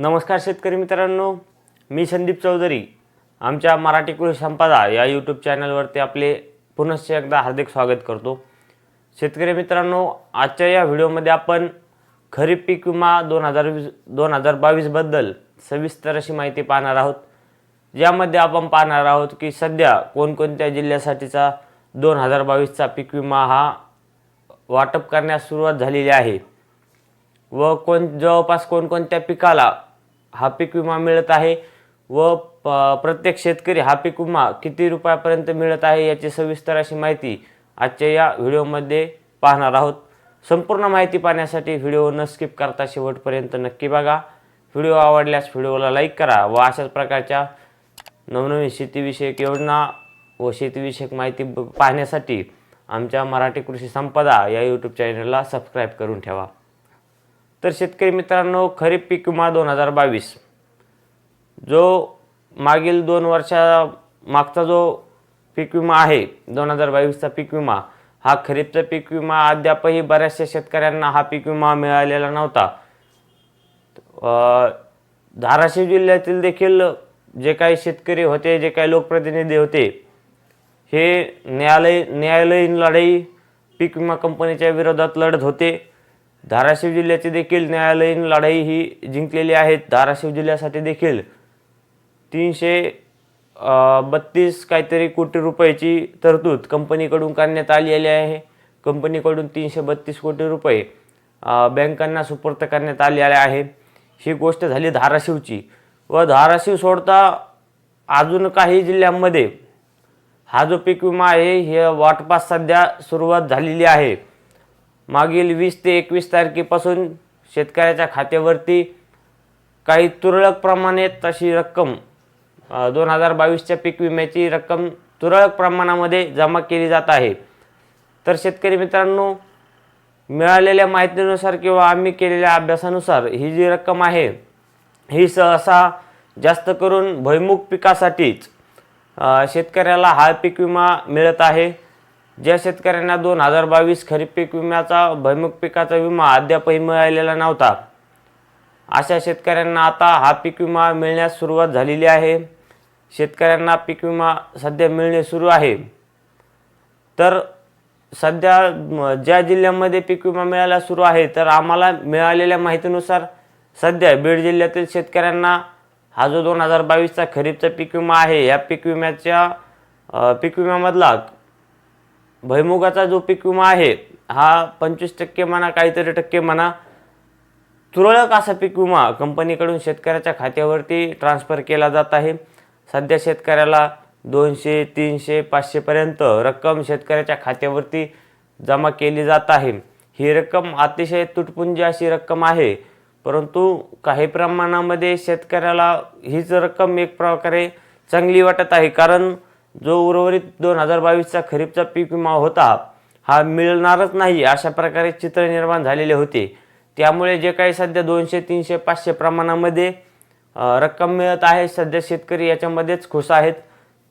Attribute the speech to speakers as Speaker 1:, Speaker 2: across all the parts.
Speaker 1: नमस्कार शेतकरी मित्रांनो मी संदीप चौधरी आमच्या मराठी कृषी संपदा या यूट्यूब चॅनलवरती आपले पुनश्च एकदा हार्दिक स्वागत करतो. शेतकरी मित्रांनो आजच्या या व्हिडिओमध्ये आपण खरीप पीक विमा दोन हजार वीस दोन हजार बावीसबद्दल सविस्तर अशी माहिती पाहणार आहोत. ज्यामध्ये आपण पाहणार आहोत की सध्या कोणकोणत्या जिल्ह्यासाठीचा दोन हजार बावीसचा पीक विमा हा वाटप करण्यास सुरुवात झालेली आहे व कोण जवळपास कोणकोणत्या पिकाला हा पीक विमा मिळत आहे व प प्रत्येक शेतकरी हा पीक विमा किती रुपयापर्यंत मिळत आहे याची सविस्तर अशी माहिती आजच्या या व्हिडिओमध्ये पाहणार आहोत. संपूर्ण माहिती पाहण्यासाठी व्हिडिओ न स्किप करता शेवटपर्यंत नक्की बघा. व्हिडिओ आवडल्यास व्हिडिओला लाईक करा व अशाच प्रकारच्या नवनवीन शेतीविषयक योजना व शेतीविषयक माहिती ब- पाहण्यासाठी आमच्या मराठी कृषी संपदा या यूट्यूब चॅनलला सबस्क्राईब करून ठेवा. तर शेतकरी मित्रांनो खरीप पीक विमा दोन हजार बावीस. जो मागील दोन वर्षा मागचा जो पीक विमा आहे दोन हजार बावीसचा पीक विमा हा खरीपचा पीक विमा अद्यापही बऱ्याचशा शेतकऱ्यांना हा पीक विमा मिळालेला नव्हता. धाराशिव जिल्ह्यातील देखील जे काही शेतकरी होते जे काही लोकप्रतिनिधी होते हे न्यायालय न्यायालयीन लढाई पीक विमा कंपनीच्या विरोधात लढत होते. धाराशिव जिल्ह्याची देखील न्यायालयीन लढाई ही जिंकलेली आहेत. धाराशिव जिल्ह्यासाठी देखील तीनशे बत्तीस काहीतरी कोटी रुपयाची तरतूद कंपनीकडून करण्यात आलेली आहे. कंपनीकडून तीनशे बत्तीस कोटी रुपये बँकांना सुपूर्त करण्यात आलेले आहे. ही गोष्ट झाली धाराशिवची व धाराशिव सोडता अजून काही जिल्ह्यांमध्ये हा जो पीक विमा आहे हे वाटपास सध्या सुरुवात झालेली आहे. मागील वीस ते एकवीस तारखेपासून शेतकऱ्याच्या खात्यावरती काही तुरळक प्रमाणात तशी रक्कम दोन हजार बावीसच्या पीक विम्याची रक्कम तुरळक प्रमाणामध्ये जमा केली जात आहे. तर शेतकरी मित्रांनो मिळालेल्या माहितीनुसार किंवा आम्ही केलेल्या अभ्यासानुसार ही जी रक्कम आहे ही सहसा जास्त करून भुईमुख पिकासाठीच शेतकऱ्याला हा पीक विमा मिळत आहे. ज्या शेतकऱ्यांना दोन हजार बावीस खरीप पीक विम्याचा भैमुख पिकाचा विमा अद्यापही मिळालेला नव्हता. अशा शेतकऱ्यांना आता हा पीक विमा मिळण्यास सुरुवात झालेली आहे. शेतकऱ्यांना पीक विमा सध्या मिळणे सुरू आहे. तर सध्या ज्या जिल्ह्यामध्ये पीक विमा मिळायला सुरू आहे तर आम्हाला मिळालेल्या माहितीनुसार सध्या बीड जिल्ह्यातील शेतकऱ्यांना हा जो दोन हजार बावीसचा खरीपचा पीक विमा आहे या पीक विम्याच्या पीक विम्यामधला भैमुगाचा जो पीक विमा आहे हा पंचवीस टक्के म्हणा काहीतरी टक्के म्हणा तुरळक असा पीक विमा कंपनीकडून शेतकऱ्याच्या खात्यावरती ट्रान्सफर केला जात आहे. सध्या शेतकऱ्याला दोनशे तीनशे पाचशेपर्यंत रक्कम शेतकऱ्याच्या खात्यावरती जमा केली जात आहे. ही रक्कम अतिशय तुटपुंजी अशी रक्कम आहे परंतु काही प्रमाणामध्ये शेतकऱ्याला हीच रक्कम एक प्रकारे चांगली वाटत आहे कारण जो उर्वरित दोन हजार बावीसचा खरीपचा पीक विमा होता हा मिळणारच नाही अशा प्रकारे चित्र निर्माण झालेले होते. त्यामुळे जे काही सध्या दोनशे तीनशे पाचशे प्रमाणामध्ये रक्कम मिळत आहे सध्या शेतकरी याच्यामध्येच खुश आहेत.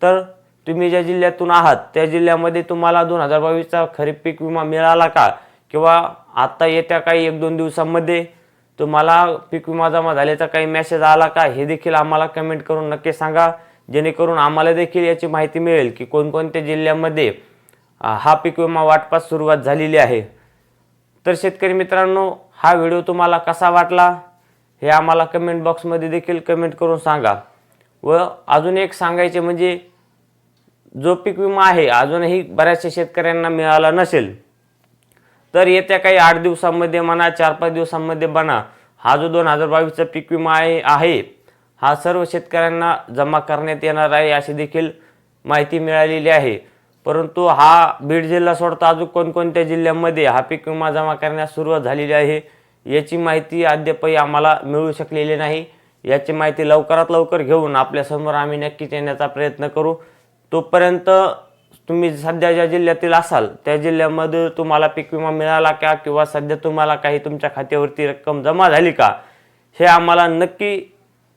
Speaker 1: तर तुम्ही ज्या जिल्ह्यातून आहात त्या जिल्ह्यामध्ये तुम्हाला दोन हजार बावीसचा खरीप पीक विमा मिळाला का? किंवा आत्ता येत्या काही एक दोन दिवसांमध्ये तुम्हाला पीक विमा जमा झाल्याचा काही मेसेज आला का? हे देखील आम्हाला कमेंट करून नक्की सांगा. जेणेकरून आम्हाला देखील याची माहिती मिळेल की कोणकोणत्या जिल्ह्यामध्ये हा पीक विमा वाटपास सुरुवात झालेली आहे. तर शेतकरी मित्रांनो हा व्हिडिओ तुम्हाला कसा वाटला हे आम्हाला कमेंट बॉक्समध्ये देखील कमेंट करून सांगा. व अजून एक सांगायचे म्हणजे जो पीक विमा आहे अजूनही बऱ्याचशा शेतकऱ्यांना मिळाला नसेल तर येत्या काही आठ दिवसांमध्ये म्हणा चार पाच दिवसांमध्ये म्हणा हा जो दोन हजार बावीसचा पीक विमा आहे आहे हा सर्व शेतकऱ्यांना जमा करण्यात येणार आहे अशी देखील माहिती मिळालेली आहे. परंतु हा बीड जिल्हा सोडता अजून कोणकोणत्या जिल्ह्यांमध्ये हा पीक विमा जमा करण्यास सुरुवात झालेली आहे याची माहिती अद्यापही आम्हाला मिळू शकलेली नाही. याची माहिती लवकरात लवकर घेऊन आपल्यासमोर आम्ही नक्कीच येण्याचा प्रयत्न करू. तोपर्यंत तुम्ही सध्या ज्या जिल्ह्यातील असाल त्या जिल्ह्यामध्ये तुम्हाला पीक विमा मिळाला का? किंवा सध्या तुम्हाला काही तुमच्या खात्यावरती रक्कम जमा झाली का? हे आम्हाला नक्की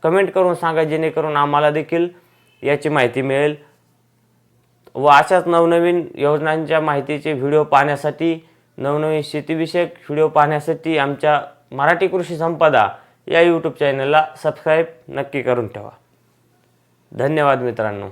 Speaker 1: कमेंट करून सांगा जेणेकरून आम्हाला देखील याची माहिती मिळेल. व अशाच नवनवीन योजनांच्या माहितीचे व्हिडिओ पाहण्यासाठी नवनवीन शेतीविषयक व्हिडिओ पाहण्यासाठी आमच्या मराठी कृषी संपदा या यूट्यूब चॅनलला सबस्क्राईब नक्की करून ठेवा. धन्यवाद मित्रांनो.